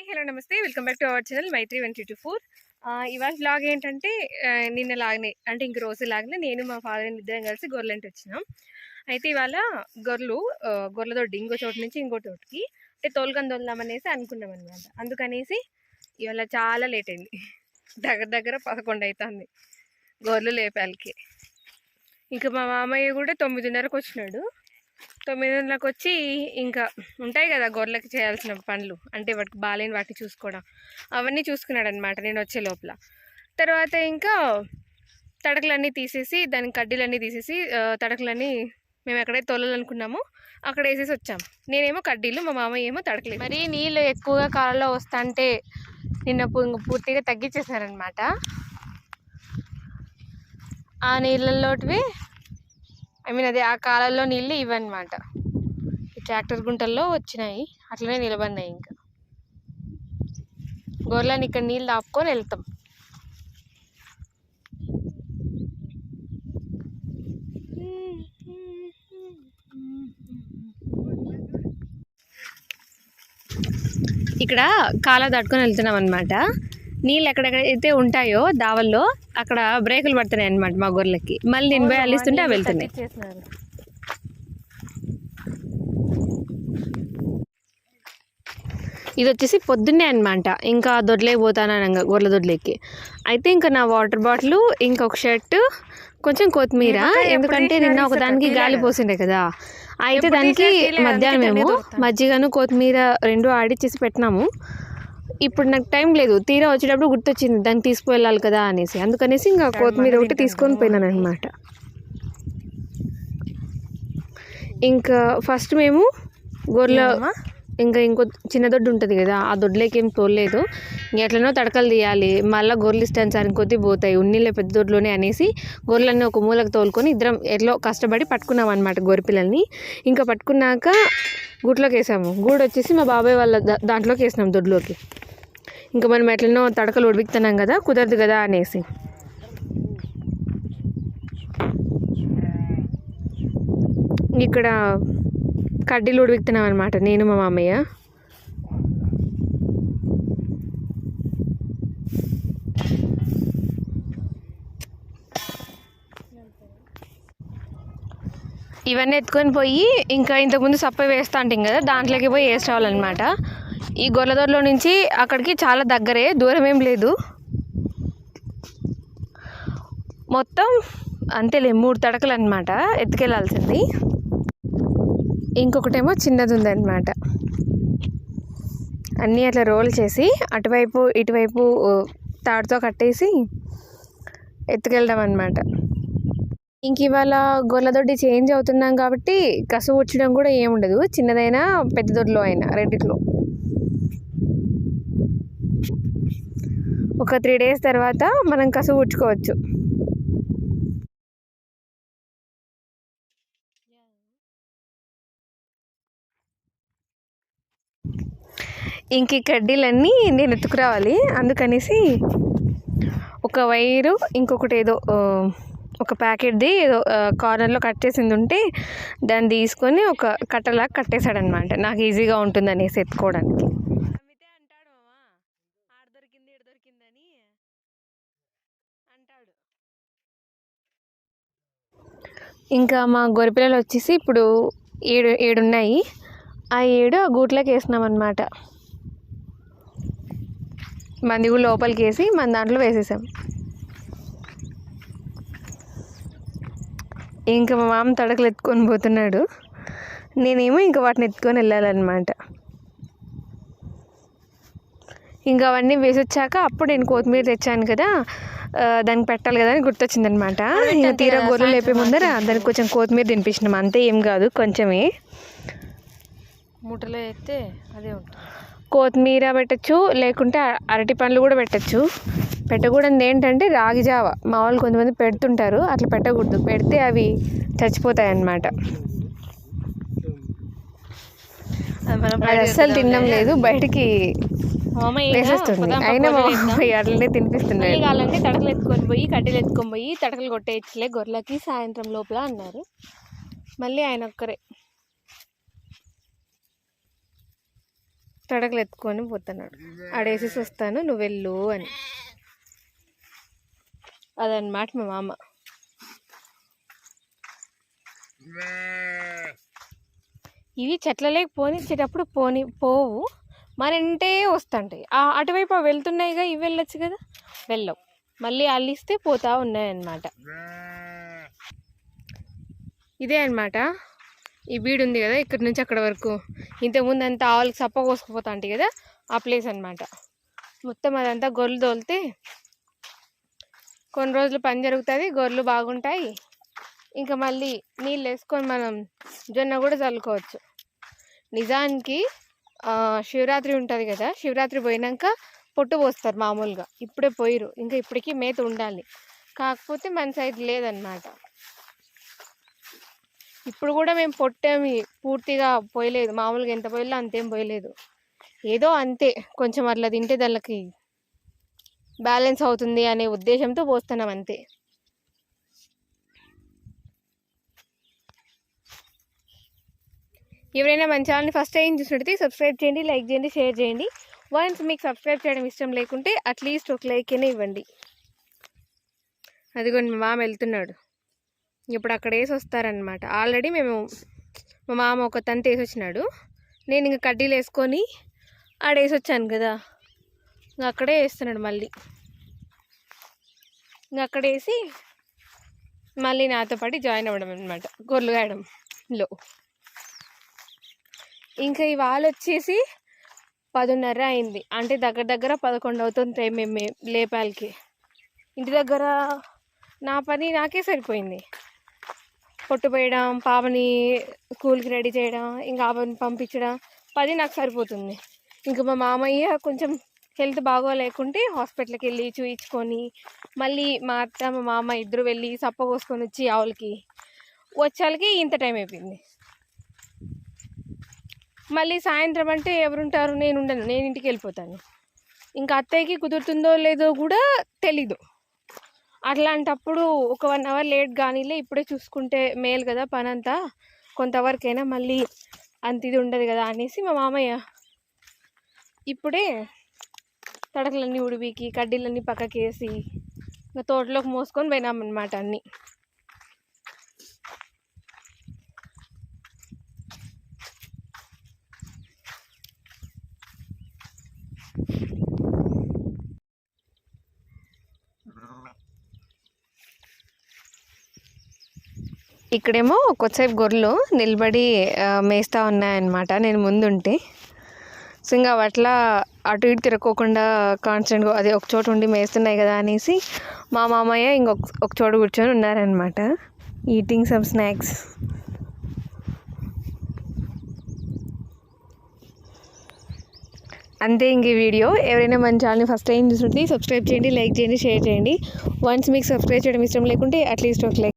Hi hello నమస్తే. Welcome back to our channel Maitri one two four. ఇవాళ blog ఏంటంటే నిన్న లాగనే అంటే ఇంక రోజు లాగనే నేను మా ఫాదర్ ఇద్దరం కలిసి గొర్రెలంటి వచ్చినాం. అయితే ఇవాళ గొర్రెలు గొర్రెలతోటి ఇంకో చోటు నుంచి ఇంకో చోటుకి అంటే తోలుకొని తోలుదామనేసి అనుకున్నాం అనమాట అందుకనేసి ఇవాళ చాలా లేట్ అయింది. దగ్గర దగ్గర పదకొండు అవుతుంది గొర్రెలు లేపాలకి. ఇంకా మా మామయ్య కూడా తొమ్మిదిన్నరకు వచ్చినాడు. తొమ్మిది తొమ్మిదిన్నరకు వచ్చి ఇంకా ఉంటాయి కదా గొర్రెలకి చేయాల్సిన పనులు అంటే వాటికి బాలేని వాటిని చూసుకోవడం. అవన్నీ చూసుకున్నాడు అనమాట నేను వచ్చే లోపల. తర్వాత ఇంకా తడకలన్నీ తీసేసి దాని కడ్డీలన్నీ తీసేసి తడకలన్నీ మేము ఎక్కడైతే తోలాలనుకున్నామో అక్కడ వేసేసి వచ్చాం. నేనేమో కడ్డీలు మా మామయ్య ఏమో తడకలేదు మరి నీళ్ళు ఎక్కువగా కాలంలో వస్తుంటే నిన్న పూర్తిగా తగ్గించేసారనమాట ఆ నీళ్ళల్లోటివి ఐ మీన్ అదే ఆ కాలంలో నీళ్ళు ఇవన్నమాట ఈ ట్రాక్టర్ గుంటల్లో వచ్చినాయి. అట్లనే నిలబడినాయి ఇంకా. గొర్రెలను ఇక్కడ నీళ్ళు ఆపుకొని వెళ్తాం. ఇక్కడ కాల దాటుకొని వెళ్తున్నాం అనమాట నీళ్ళు ఎక్కడెక్కడైతే ఉంటాయో దావల్లో అక్కడ బ్రేకులు పడుతున్నాయి అనమాట మా గొర్రెలకి. మళ్ళీ నేను పోయి అల్లిస్తుంటే అవి వెళ్తున్నాయి. ఇది వచ్చేసి పొద్దున్నే అనమాట ఇంకా దొడ్లే పోతానగా గొర్రెల దొడ్లేకి. అయితే ఇంకా నా వాటర్ బాటిల్ ఇంకొక షర్ట్ కొంచెం కొత్తిమీర. ఎందుకంటే నిన్న ఒక దానికి గాలి పోసిండే కదా. అయితే దానికి మధ్యాహ్నం మేము మజ్జిగను కొత్తిమీర రెండు ఆడిచ్చేసి పెట్టినాము. ఇప్పుడు నాకు టైం లేదు. తీరా వచ్చేటప్పుడు గుర్తొచ్చింది దాన్ని తీసుకువెళ్ళాలి కదా అనేసి. అందుకనేసి ఇంకా కొత్తిమీర ఒకటి తీసుకొని పోయినాను అనమాట ఇంకా ఫస్ట్ మేము గొర్రెల ఇంకా ఇంకో చిన్న దొడ్డు ఉంటుంది కదా ఆ దొడ్లోకి ఏం తోలేదు ఎట్లనో తడకలు తీయాలి. మళ్ళీ గొర్రెలు ఇష్టానుసారం కొద్దీ పోతాయి. ఉన్నీళ్ళే పెద్ద దొడ్లోనే అనేసి గొర్రెలన్నీ ఒక మూలకు తోలుకొని ఇద్దరం ఎట్లా కష్టపడి పట్టుకున్నాం అనమాట గొర్రె పిల్లల్ని. ఇంకా పట్టుకున్నాక గూట్లోకి వేసాము. గూడు వచ్చేసి మా బాబాయ్ వాళ్ళ దా- దాంట్లోకి వేసినాం దొడ్లోకి. ఇంకా మనం ఎట్లనో తడకలు ఉడికితున్నాం కదా కుదరదు కదా అనేసి. ఇక్కడ కడ్డీలు ఉడికితున్నాం అనమాట నేను మా మామయ్య. ఇవన్నీ ఎత్తుకొని పోయి ఇంకా ఇంతకుముందు సప్ప వేస్తా అంటాం కదా దాంట్లోకి పోయి వేసి ఈ గొల్లదొరలో నుంచి అక్కడికి చాలా దగ్గరే దూరం ఏం లేదు. మొత్తం అంతేలే మూడు తడకలు అనమాట ఎత్తుకెళ్ళాల్సింది. ఇంకొకటేమో చిన్నది ఉందన్నమాట అన్నీ అట్లా రోల్ చేసి అటువైపు ఇటువైపు తాడుతో కట్టేసి ఎత్తుకెళ్ళడం అనమాట ఇంక ఇవాళ గొల్లదొడ్డి చేంజ్ అవుతున్నాం కాబట్టి కసువు వచ్చడం కూడా ఏముండదు. చిన్నదైనా పెద్ద దొడ్లో అయినా రెండిట్లో. ఒక త్రీ డేస్ తర్వాత మనం కసు ఉచ్చుకోవచ్చు ఇంక ఈ కడ్డీలన్నీ నేను ఎత్తుకురావాలి. అందుకనేసి ఒక వైరు ఇంకొకటి ఏదో ఒక ప్యాకెట్ది ఏదో కార్నర్లో కట్ చేసింది ఉంటే దాన్ని తీసుకొని ఒక కట్టలాగా కట్టేశాడనమాట. నాకు ఈజీగా ఉంటుంది అనేసి ఎత్తుకోవడానికి. ఇంకా మా గొరిపిల్లలు వచ్చేసి ఇప్పుడు ఏడు ఏడు ఉన్నాయి ఆ ఏడు ఆ గూట్లోకి వేసినాం అనమాట మంది కూడా లోపలికి వేసి మన దాంట్లో వేసేసాం. ఇంకా మా మామ తడకలు ఎత్తుకొని పోతున్నాడు. నేనేమో ఇంకా వాటిని ఎత్తుకొని వెళ్ళాలన్నమాట. ఇంకా అవన్నీ వేసొచ్చాక అప్పుడు నేను కొత్తిమీర తెచ్చాను కదా దానికి పెట్టాలి కదా అని గుర్తొచ్చిందనమాట తీరా గొర్రెలు లేపే ముందర దానికి కొంచెం కొత్తిమీర తినిపించినాం అంతే ఏం కాదు కొంచెమే. మూటలో అయితే అదే ఉంటుంది. కొత్తిమీర పెట్టచ్చు లేకుంటే అరటి పండ్లు కూడా పెట్టచ్చు. పెట్టకూడదు ఏంటంటే రాగి జావ. మా వాళ్ళు కొంతమంది పెడుతుంటారు అట్లా పెట్టకూడదు. పెడితే అవి చచ్చిపోతాయి అన్నమాట అస్సలు తినడం లేదు. బయటికి వేసేస్తుంది. అయినా మా మామయ్య అట్లనే తినిపిస్తున్నాడు కావాలంటే తడకలు ఎత్తుకొని పోయి కడ్డీలు ఎత్తుకొని పోయి తడకలు కొట్టేయచ్చులే గొర్రెలకి సాయంత్రం లోపల అన్నారు. మళ్ళీ ఆయన ఒక్కరే. తడకలు ఎత్తుకొని పోతున్నాడు. ఆడేసేసి వస్తాను నువ్వు వెళ్ళు అని. అదనమాట మా మామ. ఇవి చెట్లలోకి పోనిచ్చేటప్పుడు పోని పోవు. మన ఇంటే వస్తుంటాయి అటువైపు వెళ్తున్నాయి వెళ్తున్నాయిగా ఇవి వెళ్ళొచ్చు కదా? వెళ్ళవు. మళ్ళీ అల్లిస్తే పోతా ఉన్నాయన్నమాట. ఇదే అన్నమాట. ఈ బీడు ఉంది కదా ఇక్కడ నుంచి అక్కడ వరకు. ఇంతకుముందు అంతా ఆవులకి సప్ప కోసుకుపోతా ఉంటాయి కదా ఆ ప్లేస్ అనమాట మొత్తం అదంతా గొర్రెలు తోలితే కొన్ని రోజులు పని జరుగుతుంది గొర్రెలు బాగుంటాయి. ఇంకా మళ్ళీ నీళ్ళు వేసుకొని మనం జొన్న కూడా చల్లుకోవచ్చు. నిజానికి శివరాత్రి ఉంటుంది కదా శివరాత్రి పోయినాక పొట్టు పోస్తారు మామూలుగా. ఇప్పుడే పోయిరు ఇంకా ఇప్పటికీ మేత ఉండాలి. కాకపోతే మన సైడ్ లేదన్నమాట. ఇప్పుడు కూడా మేము పొట్టేమి పూర్తిగా పోయలేదు. మామూలుగా ఎంత పోయలో అంతేం పోయలేదు. ఏదో అంతే. కొంచెం అట్లా తింటే దానికి బ్యాలెన్స్ అవుతుంది అనే ఉద్దేశంతో పోస్తున్నాం అంతే. ఎవరైనా మన ఛానల్ని ఫస్ట్ టైం చూసినట్టయితే సబ్స్క్రైబ్ చేయండి లైక్ చేయండి షేర్ చేయండి. వన్స్ మీకు సబ్స్క్రైబ్ చేయడం ఇష్టం లేకుంటే అట్లీస్ట్ ఒక లైక్ అయినా ఇవ్వండి. అదిగోండి మా మామ వెళ్తున్నాడు. ఇప్పుడు అక్కడ వేసి వస్తారనమాట ఆల్రెడీ మేము మా మామ ఒక తంత వేసి వచ్చినాడు. నేను ఇంకా కడ్డీలు వేసుకొని ఆడేసి వచ్చాను కదా. ఇంకా అక్కడే వేస్తున్నాడు మళ్ళీ. ఇంకా అక్కడ వేసి మళ్ళీ నాతో పాటు జాయిన్ అవ్వడం అనమాట గొర్రెలు గాయడంలో ఇంకా ఇవాళ వచ్చేసి పదున్నర అయింది. అంటే దగ్గర దగ్గర పదకొండు అవుతుంది టైం మేము లేపాలకి. ఇంటి దగ్గర నా పని నాకే సరిపోయింది. పొట్టు పోయడం పాపని స్కూల్కి రెడీ చేయడం ఇంకా ఆపని పంపించడం పది నాకు సరిపోతుంది. ఇంకా మా మామయ్య కొంచెం హెల్త్ బాగోలేకుంటే హాస్పిటల్కి వెళ్ళి చూయించుకొని మళ్ళీ మా అత్త మా మామ ఇద్దరు వెళ్ళి సప్ప కోసుకొని వచ్చి ఆవులకి వచ్చాలకి ఇంత టైం అయిపోయింది. మళ్ళీ సాయంత్రం అంటే ఎవరుంటారు? నేను ఉండను. నేను ఇంటికి వెళ్ళిపోతాను. ఇంకా అత్తయ్యకి కుదురుతుందో లేదో కూడా తెలీదు. అట్లాంటప్పుడు ఒక వన్ అవర్ లేట్ కానీలే ఇప్పుడే చూసుకుంటే మేలు కదా పని అంతా కొంతవరకైనా మళ్ళీ అంత ఇది ఉండదు కదా అనేసి మా మామయ్య ఇప్పుడే తడకలన్నీ ఉడిపికి కడ్డీలన్నీ పక్కకి వేసి ఇంకా తోటలోకి మోసుకొని పోయినామన్నమాట అన్నీ. ఇక్కడేమో కొద్దిసేపు గొర్రెలు నిలబడి మేస్తూ ఉన్నాయన్నమాట. నేను ముందుంటే. సో ఇంకా అట్లా అటు ఇటు తిరక్కోకుండా కాన్స్టెంట్గా అదే ఒక చోట ఉండి మేస్తున్నాయి కదా అనేసి మా మామయ్య ఇంకొక ఒక చోట కూర్చొని ఉన్నారనమాట ఈటింగ్ సమ్ స్నాక్స్ అంతే ఇంక ఈ వీడియో. ఎవరైనా మన ఛానల్ని ఫస్ట్ టైం చూసుకుంటే సబ్స్క్రైబ్ చేయండి లైక్ చేయండి షేర్ చేయండి. వన్స్ మీకు సబ్స్క్రైబ్ చేయడం ఇష్టం లేకుంటే అట్లీస్ట్ ఒక లైక్